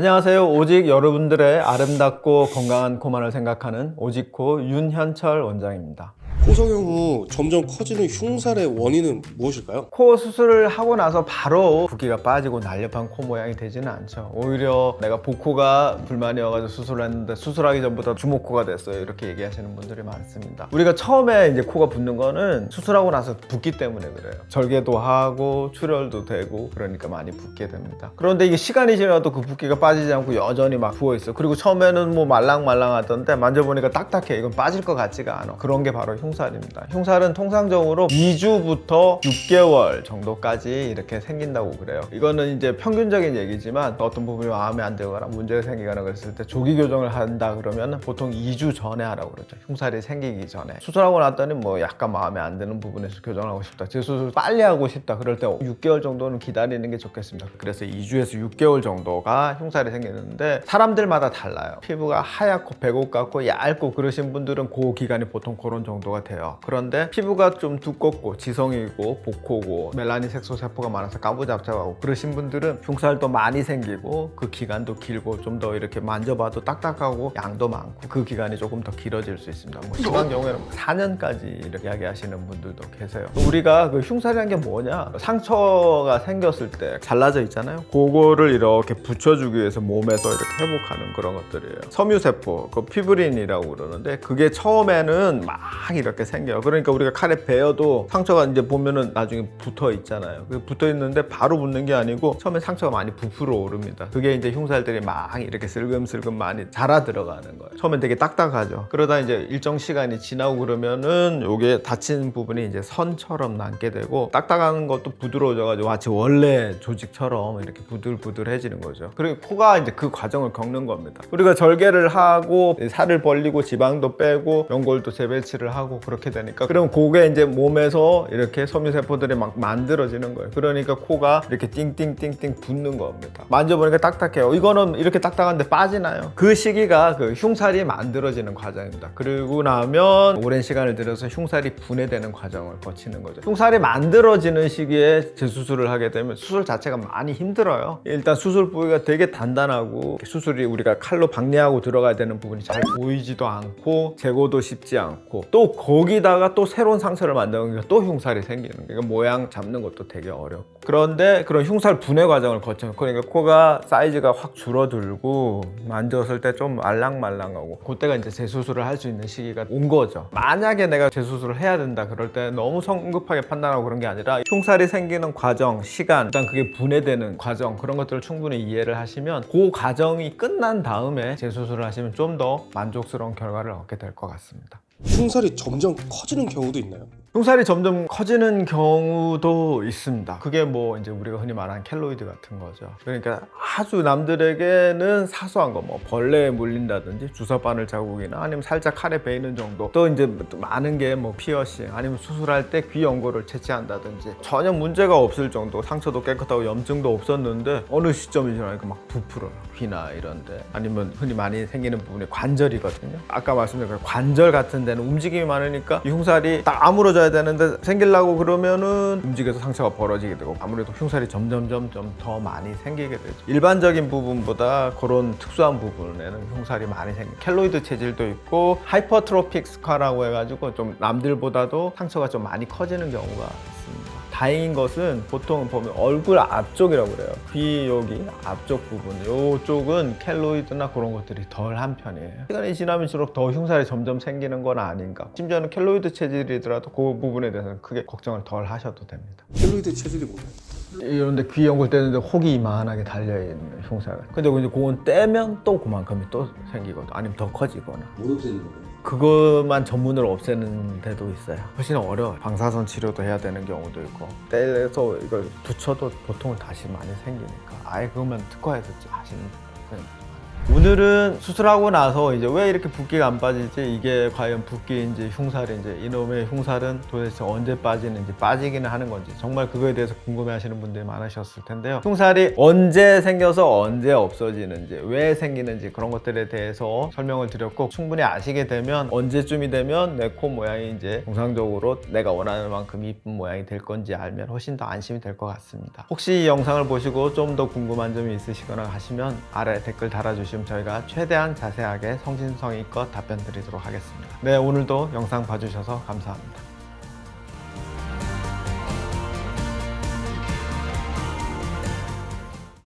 안녕하세요. 오직 여러분들의 아름답고 건강한 코만을 생각하는 오직코 윤현철 원장입니다. 코 성형 후 점점 커지는 흉살의 원인은 무엇일까요? 코 수술을 하고 나서 바로 붓기가 빠지고 날렵한 코 모양이 되지는 않죠. 오히려 내가 복코가 불만이어가지고 수술을 했는데 수술하기 전부터 주먹코가 됐어요. 이렇게 얘기하시는 분들이 많습니다. 우리가 처음에 이제 코가 붓는 거는 수술하고 나서 붓기 때문에 그래요. 절개도 하고 출혈도 되고 그러니까 많이 붓게 됩니다. 그런데 이게 시간이 지나도 그 붓기가 빠지지 않고 여전히 막 부어 있어. 그리고 처음에는 뭐 말랑말랑하던데 만져보니까 딱딱해. 이건 빠질 것 같지가 않아. 그런 게 바로 흉 살입니다. 흉살은 통상적으로 2주부터 6개월 정도까지 이렇게 생긴다고 그래요. 이거는 이제 평균적인 얘기지만 어떤 부분이 마음에 안 들거나 문제가 생기거나 그랬을 때 조기 교정을 한다 그러면 보통 2주 전에 하라고 그러죠. 흉살이 생기기 전에. 수술하고 났더니 뭐 약간 마음에 안 드는 부분에서 교정하고 싶다. 재수술 빨리 하고 싶다. 그럴 때 6개월 정도는 기다리는 게 좋겠습니다. 그래서 2주에서 6개월 정도가 흉살이 생기는데 사람들마다 달라요. 피부가 하얗고 배고 같고 얇고 그러신 분들은 그 기간이 보통 그런 정도가 돼요. 그런데 피부가 좀 두껍고 지성이고 복호고 멜라닌 색소 세포가 많아서 까부잡잡하고 그러신 분들은 흉살도 많이 생기고 그 기간도 길고 좀 더 이렇게 만져봐도 딱딱하고 양도 많고 그 기간이 조금 더 길어질 수 있습니다. 뭐 심한 경우에는 4년까지 이렇게 이야기하시는 분들도 계세요. 우리가 그 흉살이란 게 뭐냐? 상처가 생겼을 때 잘라져 있잖아요. 그거를 이렇게 붙여주기 위해서 몸에서 이렇게 회복하는 그런 것들이에요. 섬유세포, 그 피브린이라고 그러는데 그게 처음에는 막 이렇게 생겨요. 그러니까 우리가 칼에 베어도 상처가 이제 보면은 나중에 붙어 있잖아요. 그 붙어 있는데 바로 붙는 게 아니고 처음에 상처가 많이 부풀어 오릅니다. 그게 이제 흉살들이 막 이렇게 슬금슬금 많이 자라 들어가는 거예요. 처음엔 되게 딱딱하죠. 그러다 이제 일정 시간이 지나고 그러면은 요게 다친 부분이 이제 선처럼 남게 되고 딱딱한 것도 부드러워져가지고 마치 원래 조직처럼 이렇게 부들부들해지는 거죠. 그리고 코가 이제 그 과정을 겪는 겁니다. 우리가 절개를 하고 살을 벌리고 지방도 빼고 연골도 재배치를 하고 그렇게 되니까 그럼 그게 이제 몸에서 이렇게 섬유세포들이 막 만들어지는 거예요. 그러니까 코가 이렇게 띵띵띵띵 붙는 겁니다. 만져보니까 딱딱해요. 이거는 이렇게 딱딱한데 빠지나요? 그 시기가 그 흉살이 만들어지는 과정입니다. 그리고 나면 오랜 시간을 들여서 흉살이 분해되는 과정을 거치는 거죠. 흉살이 만들어지는 시기에 재수술을 하게 되면 수술 자체가 많이 힘들어요. 일단 수술 부위가 되게 단단하고 수술이 우리가 칼로 박리하고 들어가야 되는 부분이 잘 보이지도 않고 제거도 쉽지 않고 또 거기다가 또 새로운 상처를 만드는 게 또 흉살이 생기는. 그러니까 모양 잡는 것도 되게 어렵고 그런데 그런 흉살 분해 과정을 거쳐요. 그러니까 코가 사이즈가 확 줄어들고 만졌을 때 좀 알랑말랑하고 그때가 이제 재수술을 할 수 있는 시기가 온 거죠. 만약에 내가 재수술을 해야 된다 그럴 때 너무 성급하게 판단하고 그런 게 아니라 흉살이 생기는 과정, 시간, 일단 그게 분해되는 과정 그런 것들을 충분히 이해를 하시면 그 과정이 끝난 다음에 재수술을 하시면 좀 더 만족스러운 결과를 얻게 될 것 같습니다. 흉살이 점점 커지는 경우도 있나요? 흉살이 점점 커지는 경우도 있습니다. 그게 뭐 이제 우리가 흔히 말하는 켈로이드 같은 거죠. 그러니까 아주 남들에게는 사소한 거, 뭐 벌레에 물린다든지 주사바늘 자국이나 아니면 살짝 칼에 베이는 정도. 또 이제 또 많은 게 뭐 피어싱 아니면 수술할 때 귀 연고를 채취한다든지 전혀 문제가 없을 정도 상처도 깨끗하고 염증도 없었는데 어느 시점이 지나니까 막 부풀어요. 귀나 이런데 아니면 흔히 많이 생기는 부분이 관절이거든요. 아까 말씀드린 그 관절 같은 데는 움직임이 많으니까 이 흉살이 딱 아 물어져야 되는데 생기려고 그러면은 움직여서 상처가 벌어지게 되고 아무래도 흉살이 점점점 좀더 많이 생기게 되죠. 일반적인 부분보다 그런 특수한 부분에는 흉살이 많이 생겨. 켈로이드 체질도 있고 하이퍼트로픽 스카라고 해가지고 좀 남들보다도 상처가 좀 많이 커지는 경우가 있습니다. 다행인 것은 보통 보면 얼굴 앞쪽이라고 그래요. 귀 여기 앞쪽 부분, 이쪽은 켈로이드나 그런 것들이 덜한 편이에요. 시간이 지나면서록 더 흉살이 점점 생기는 건 아닌가. 심지어는 켈로이드 체질이더라도 그 부분에 대해서는 크게 걱정을 덜 하셔도 됩니다. 켈로이드 체질이 뭐예요? 이런데 귀 연골 떼는데 혹이 이만하게 달려있는 흉살. 근데 이제 그건 떼면 또 그만큼이 또 생기거든. 아니면 더 커지거나. 못 없애는 거예요? 그것만 전문으로 없애는 데도 있어요. 훨씬 어려워요. 방사선 치료도 해야 되는 경우도 있고 떼서 이걸 붙여도 보통은 다시 많이 생기니까 아예 그거만 특화해서 하시는 분이 오늘은 수술하고 나서 이제 왜 이렇게 붓기가 안 빠지지? 이게 과연 붓기인지 흉살인지 이놈의 흉살은 도대체 언제 빠지는지 빠지기는 하는 건지 정말 그거에 대해서 궁금해 하시는 분들이 많으셨을 텐데요. 흉살이 언제 생겨서 언제 없어지는지 왜 생기는지 그런 것들에 대해서 설명을 드렸고 충분히 아시게 되면 언제쯤이 되면 내 코 모양이 이제 정상적으로 내가 원하는 만큼 이쁜 모양이 될 건지 알면 훨씬 더 안심이 될 것 같습니다. 혹시 이 영상을 보시고 좀 더 궁금한 점이 있으시거나 하시면 아래 댓글 달아주시면 저희가 최대한 자세하게 성심성의껏 답변 드리도록 하겠습니다. 네, 오늘도 영상 봐주셔서 감사합니다.